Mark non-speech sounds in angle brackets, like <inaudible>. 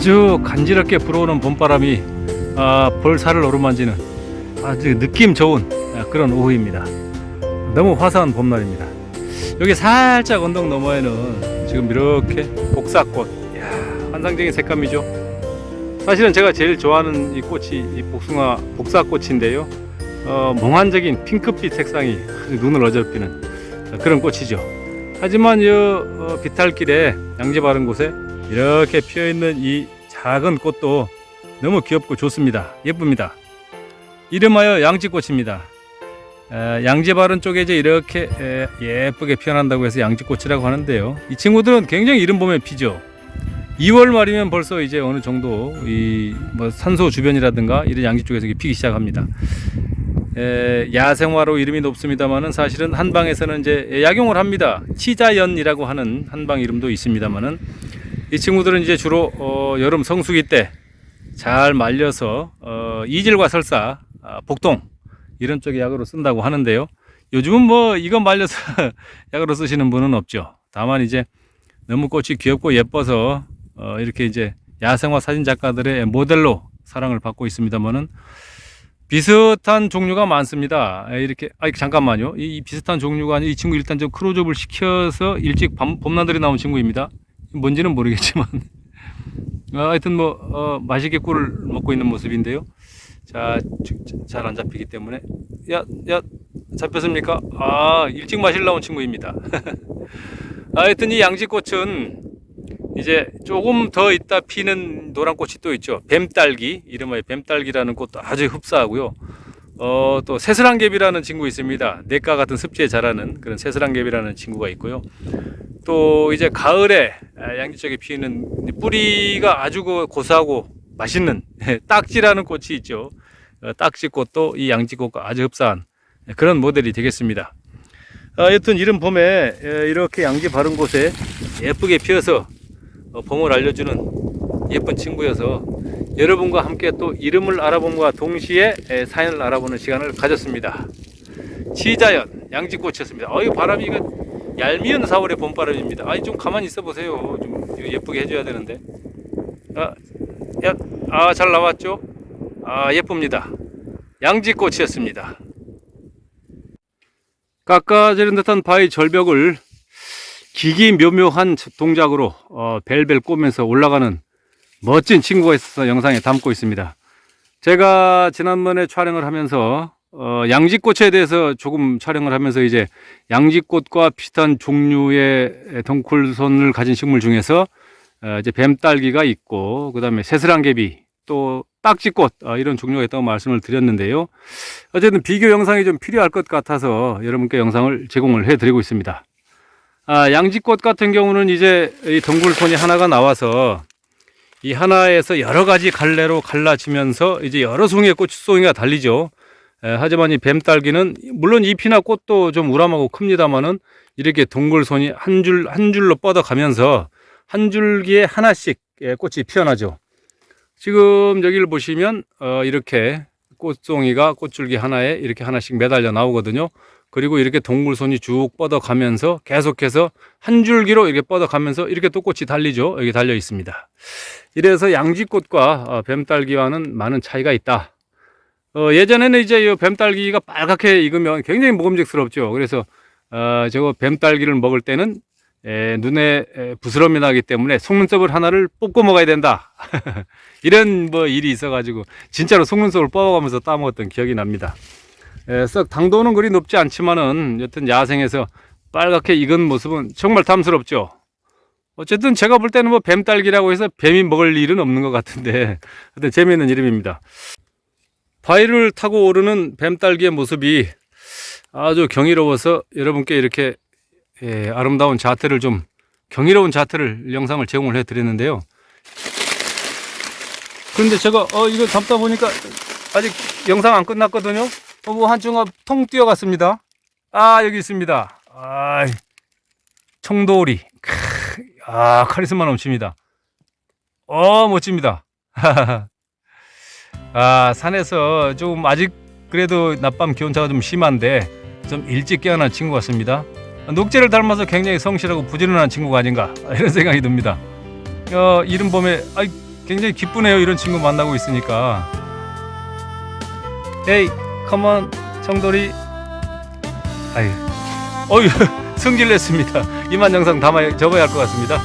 아주 간지럽게 불어오는 봄바람이 아, 볼살을 오르만지는 아주 느낌 좋은 아, 그런 오후입니다. 너무 화사한 봄날입니다. 여기 살짝 언덕 너머에는 지금 이렇게 복사꽃, 이야, 환상적인 색감이죠. 사실은 제가 제일 좋아하는 이 꽃이 이 복숭아 복사꽃인데요. 어, 몽환적인 핑크빛 색상이 눈을 어지럽히는 그런 꽃이죠. 하지만 이 어, 비탈길에 양지 바른 곳에 이렇게 피어 있는 이 작은 꽃도 너무 귀엽고 좋습니다. 예쁩니다. 이름하여 양지꽃입니다. 에, 양지 바른 쪽에 이제 이렇게 에, 예쁘게 피어난다고 해서 양지꽃이라고 하는데요. 이 친구들은 굉장히 이름 보면 피죠. 2월 말이면 벌써 이제 어느 정도 이 뭐 산소 주변이라든가 이런 양지 쪽에서 피기 시작합니다. 에, 야생화로 이름이 높습니다만은 사실은 한방에서는 이제 약용을 합니다. 치자연이라고 하는 한방 이름도 있습니다만은 이 친구들은 이제 주로 어, 여름 성수기 때 잘 말려서 어, 이질과 설사, 아, 복동 이런 쪽에 약으로 쓴다고 하는데요. 요즘은 뭐 이거 말려서 <laughs> 약으로 쓰시는 분은 없죠. 다만 이제 너무 꽃이 귀엽고 예뻐서 어, 이렇게 이제 야생화 사진 작가들의 모델로 사랑을 받고 있습니다만은 비슷한 종류가 많습니다. 에, 이렇게 아 잠깐만요. 이, 이 비슷한 종류가 아니 이 친구 일단 좀 크로즈업을 시켜서 일찍 밤, 봄나들이 나온 친구입니다. 뭔지는 모르겠지만 어, <laughs> 하여튼 뭐 어, 맛있게 꿀을 먹고 있는 모습인데요. 자, 잘 안 잡히기 때문에 야, 야 잡혔습니까? 아, 일찍 마실 나온 친구입니다. <laughs> 하여튼 이 양지꽃은 이제 조금 더 있다 피는 노란 꽃이 또 있죠. 뱀딸기, 이름하여 뱀딸기라는 꽃도 아주 흡사하고요. 어, 또 새스랑개비라는 친구 있습니다. 내과 같은 습지에 자라는 그런 새스랑개비라는 친구가 있고요. 또 이제 가을에 아, 양지 쪽에 피는 뿌리가 아주 그 고소하고 맛있는 <laughs> 딱지라는 꽃이 있죠. 어, 딱지꽃도 이 양지꽃과 아주 흡사한 그런 모델이 되겠습니다. 아, 여튼 이른 봄에 에, 이렇게 양지 바른 곳에 예쁘게 피어서 어, 봄을 알려주는 예쁜 친구여서 여러분과 함께 또 이름을 알아봄과 동시에 에, 사연을 알아보는 시간을 가졌습니다. 치자연 양지꽃이었습니다. 어이 바람이 이거 얄미운 4월의 봄바람입니다. 아니 좀 가만히 있어 보세요. 좀 예쁘게 해줘야 되는데. 아, 야, 아, 잘 나왔죠? 아, 예쁩니다. 양지꽃이었습니다. 깎아지른 듯한 바위 절벽을 기기 묘묘한 동작으로 어, 벨벨 꼬면서 올라가는 멋진 친구가 있어서 영상에 담고 있습니다. 제가 지난번에 촬영을 하면서 어, 양지꽃에 대해서 조금 촬영을 하면서 이제 양지꽃과 비슷한 종류의 덩굴손을 가진 식물 중에서 어, 이제 뱀딸기가 있고 그다음에 새스랑개비 또 딱지꽃 어, 이런 종류가 있다고 말씀을 드렸는데요. 어쨌든 비교 영상이 좀 필요할 것 같아서 여러분께 영상을 제공을 해드리고 있습니다. 아, 양지꽃 같은 경우는 이제 이 덩굴손이 하나가 나와서 이 하나에서 여러 가지 갈래로 갈라지면서 이제 여러 송이의 꽃송이가 달리죠. 에, 하지만 이 뱀딸기는 물론 잎이나 꽃도 좀 우람하고 큽니다만은 이렇게 동글손이 한 줄 한 줄로 뻗어가면서 한 줄기에 하나씩 예, 꽃이 피어나죠. 지금 여기를 보시면 어, 이렇게 꽃송이가 꽃줄기 하나에 이렇게 하나씩 매달려 나오거든요. 그리고 이렇게 동물손이 쭉 뻗어가면서 계속해서 한 줄기로 이렇게 뻗어가면서 이렇게 또 꽃이 달리죠. 여기 달려 있습니다. 이래서 양지꽃과 어, 뱀딸기와는 많은 차이가 있다. 어, 예전에는 이제 이 뱀딸기가 빨갛게 익으면 굉장히 먹음직스럽죠. 그래서 어, 저거 뱀딸기를 먹을 때는 에, 눈에 에, 부스럼이 나기 때문에 속눈썹을 하나를 뽑고 먹어야 된다. <laughs> 이런 뭐 일이 있어가지고 진짜로 속눈썹을 뽑아가면서 따먹었던 기억이 납니다. 에, 썩 당도는 그리 높지 않지만은 여튼 야생에서 빨갛게 익은 모습은 정말 탐스럽죠. 어쨌든 제가 볼 때는 뭐 뱀딸기라고 해서 뱀이 먹을 일은 없는 것 같은데 <laughs> 하여튼 재미있는 이름입니다. 바위를 타고 오르는 뱀딸기의 모습이 아주 경이로워서 여러분께 이렇게 예, 아름다운 자태를 좀 경이로운 자태를 영상을 제공을 해 드렸는데요. 그런데 제가 어 이거 담다 보니까 아직 영상 안 끝났거든요. 어, 뭐 한중합 통 뛰어갔습니다. 아 여기 있습니다. 아 청도오리. 크, 아 카리스마 넘칩니다. 어 멋집니다. <laughs> 아 산에서 좀 아직 그래도 낮밤 기온차가 좀 심한데 좀 일찍 깨어난 친구 같습니다. 녹재를 닮아서 굉장히 성실하고 부지런한 친구가 아닌가 <laughs> 이런 생각이 듭니다. 어, 이른 봄에 아이, 굉장히 기쁘네요. 이런 친구 만나고 있으니까. 에이, 컴온, 청돌이. 아유, 어휴, <laughs> 승질 냈습니다. 이만 영상 담아 접어야 할 것 같습니다.